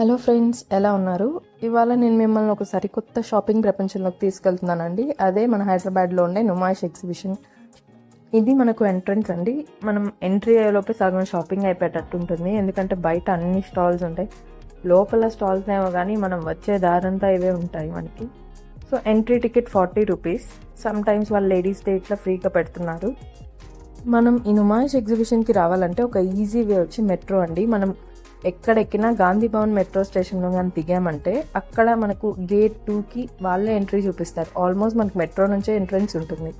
Hello friends ఎలా ఉన్నారు? ఇవాళ నేను మిమ్మల్ని ఒక సరికొత్త షాపింగ్ ప్రపంచంలోకి తీసుకెళ్తున్నానండి. అదే మన హైదరాబాద్లో ఉండే నుమాయిష్ ఎగ్జిబిషన్. ఇది మనకు ఎంట్రన్స్ అండి. మనం ఎంట్రీ అయ్యేలోపే సగం షాపింగ్ అయిపోయేటట్టు ఉంటుంది. ఎందుకంటే బయట అన్ని స్టాల్స్ ఉంటాయి. లోపల స్టాల్స్ ఏమో కానీ మనం వచ్చే దారంతా ఇవే ఉంటాయి మనకి. So entry ticket forty rupees. Some times వాళ్ళు లేడీస్ డే ఇట్లా ఫ్రీగా పెడుతున్నారు. మనం ఈ నుమాయిష్ ఎగ్జిబిషన్కి రావాలంటే ఒక ఈజీ వే వచ్చి మెట్రో అండి. మనం ఎక్కడెక్కినా గాంధీ భవన్ మెట్రో స్టేషన్లో కానీ దిగామంటే అక్కడ మనకు గేట్ టూకి వాళ్ళే ఎంట్రీ చూపిస్తారు. ఆల్మోస్ట్ మనకు మెట్రో నుంచే ఎంట్రన్స్ ఉంటుంది.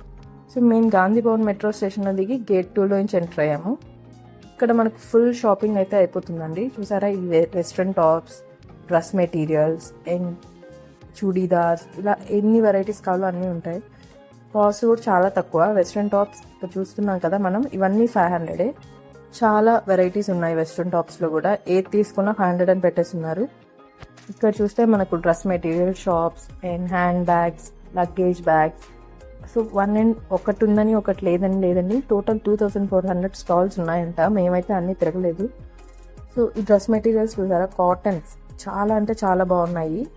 సో మేము గాంధీ భవన్ మెట్రో స్టేషన్లో దిగి గేట్ టూలో నుంచి ఎంటర్ అయ్యాము. ఇక్కడ మనకు ఫుల్ షాపింగ్ అయితే అయిపోతుందండి. చూసారా? ఈ restaurant tops dress materials and churidars ఇలా ఎన్ని వెరైటీస్ కావాలో అన్నీ ఉంటాయి. కాస్ట్ కూడా చాలా తక్కువ. వెస్ట్రన్ టాప్స్ చూస్తున్నాం కదా మనం. ఇవన్నీ ఫైవ్ హండ్రెడే. చాలా వెరైటీస్ ఉన్నాయి వెస్ట్రన్ టాప్స్లో కూడా. ఏది తీసుకున్నా ఫైవ్ హండ్రెడ్ అని పెట్టేస్తున్నారు. ఇక్కడ చూస్తే మనకు dress material shops and hand bags luggage bags so one and ఒకటి ఉందని ఒకటి లేదని లేదండి. Total two thousand four hundred stalls ఉన్నాయంట. మేమైతే అన్నీ తిరగలేదు. సో ఈ డ్రెస్ మెటీరియల్స్ చూసారా? కాటన్స్ చాలా అంటే చాలా బాగున్నాయి.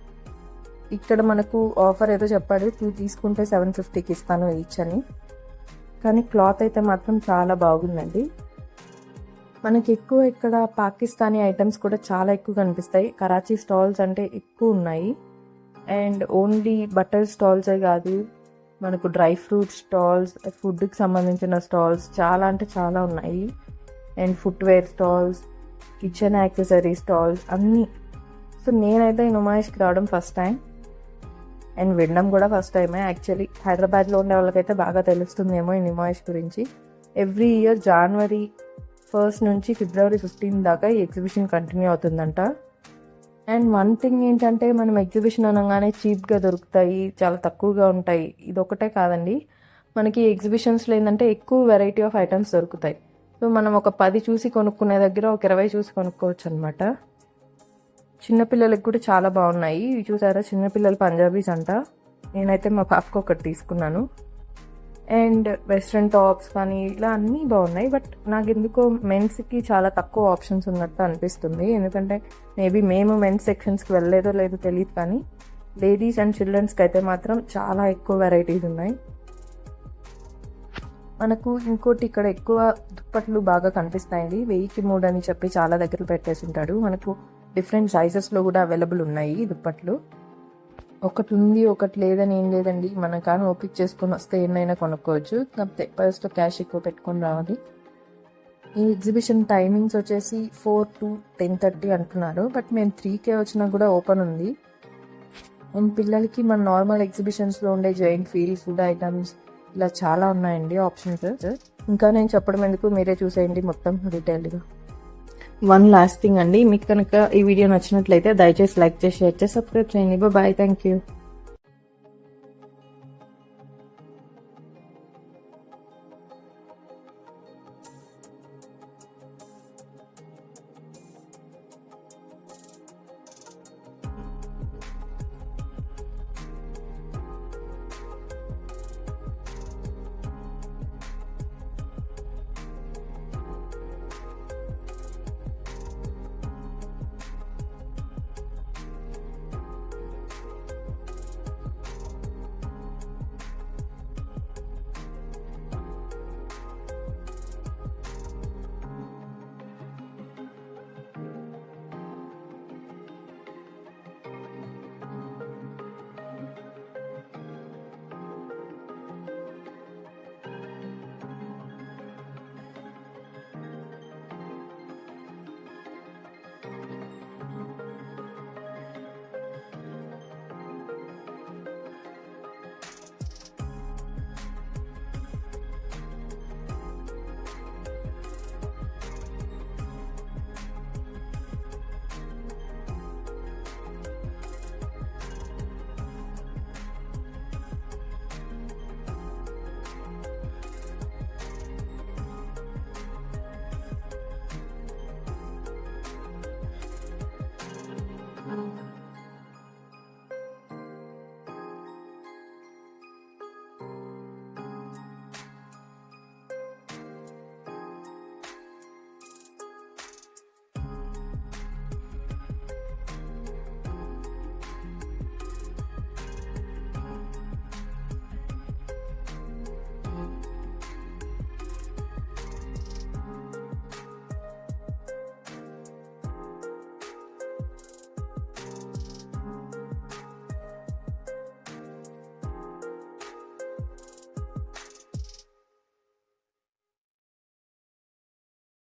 ఇక్కడ మనకు ఆఫర్ ఏదో చెప్పాడు. టూ తీసుకుంటే సెవెన్ ఫిఫ్టీకి ఇస్తాను ఈచ్ అని. కానీ క్లాత్ అయితే మాత్రం చాలా బాగుందండి. మనకి ఎక్కువ ఇక్కడ పాకిస్తానీ ఐటమ్స్ కూడా చాలా ఎక్కువ కనిపిస్తాయి. కరాచీ స్టాల్స్ అంటే ఎక్కువ ఉన్నాయి. అండ్ ఓన్లీ బటర్ స్టాల్సే కాదు మనకు డ్రై ఫ్రూట్ స్టాల్స్ ఫుడ్కి సంబంధించిన స్టాల్స్ చాలా అంటే చాలా ఉన్నాయి. And footwear stalls kitchen accessory stalls అన్నీ. సో నేనైతే ఈ నుమాయిష్కి రావడం ఫస్ట్ టైం. అండ్ వినడం కూడా ఫస్ట్ టైమే. యాక్చువల్లీ హైదరాబాద్లో ఉండే వాళ్ళకైతే బాగా తెలుస్తుందేమో ఈ నిమాయిష్ గురించి. ఎవ్రీ ఇయర్ జనవరి ఫస్ట్ నుంచి ఫిబ్రవరి ఫిఫ్టీన్ దాకా ఈ ఎగ్జిబిషన్ కంటిన్యూ అవుతుందంట. అండ్ వన్ థింగ్ ఏంటంటే మనం ఎగ్జిబిషన్ అనగానే చీప్గా దొరుకుతాయి చాలా తక్కువగా ఉంటాయి. ఇది ఒకటే కాదండి. మనకి ఎగ్జిబిషన్స్లో ఏంటంటే ఎక్కువ వెరైటీ ఆఫ్ ఐటమ్స్ దొరుకుతాయి. సో మనం ఒక పది చూసి కొనుక్కునే దగ్గర ఒక ఇరవై చూసి కొనుక్కోవచ్చు అనమాట చిన్నపిల్లలకి కూడా చాలా బాగున్నాయి. ఇవి చూసారా? చిన్నపిల్లల పంజాబీస్ అంట. నేనైతే మా పాపకు ఒకటి తీసుకున్నాను. అండ్ వెస్ట్రన్ టాప్స్ కానీ ఇలా అన్నీ బాగున్నాయి. బట్ నాకు ఎందుకో మెన్స్కి చాలా తక్కువ ఆప్షన్స్ ఉన్నట్టు అనిపిస్తుంది. ఎందుకంటే మేబీ మేము మెన్స్ సెక్షన్స్కి వెళ్ళలేదో లేదో తెలియదు కానీ లేడీస్ అండ్ చిల్డ్రన్స్కి అయితే మాత్రం చాలా ఎక్కువ వెరైటీస్ ఉన్నాయి. మనకు ఇంకోటి ఇక్కడ ఎక్కువ దుప్పట్లు బాగా కనిపిస్తాయండి. వెయ్యికి మూడు అని చెప్పి చాలా దగ్గర పెట్టేసి ఉంటాడు. మనకు డిఫరెంట్ సైజెస్లో కూడా అవైలబుల్ ఉన్నాయి దుప్పట్లు. ఒకటి ఉంది ఒకటి లేదని ఏం లేదండి. మన కానీ ఓపిక చేసుకొని వస్తే ఎన్నైనా కొనుక్కోవచ్చు. కాకపోతే పర్స్లో క్యాష్ ఎక్కువ పెట్టుకొని రావాలి. ఈ ఎగ్జిబిషన్ టైమింగ్స్ వచ్చేసి ఫోర్ టు టెన్ థర్టీ అంటున్నారు. బట్ మేము త్రీకే వచ్చినా కూడా ఓపెన్ ఉంది. అండ్ పిల్లలకి మన నార్మల్ ఎగ్జిబిషన్స్లో ఉండే జాయింట్ ఫీల్ ఫుడ్ ఐటమ్స్ ఇలా చాలా ఉన్నాయండి ఆప్షన్స్ ఇంకా నేను చెప్పడం ఎందుకు మీరే చూసేయండి మొత్తం డీటెయిల్డ్గా వన్ లాస్ట్ థింగ్ అండి. మీకు కనుక ఈ వీడియో నచ్చినట్లయితే దయచేసి లైక్ చేసి షేర్ చేసి సబ్స్క్రైబ్ చేయండి. Bye thank you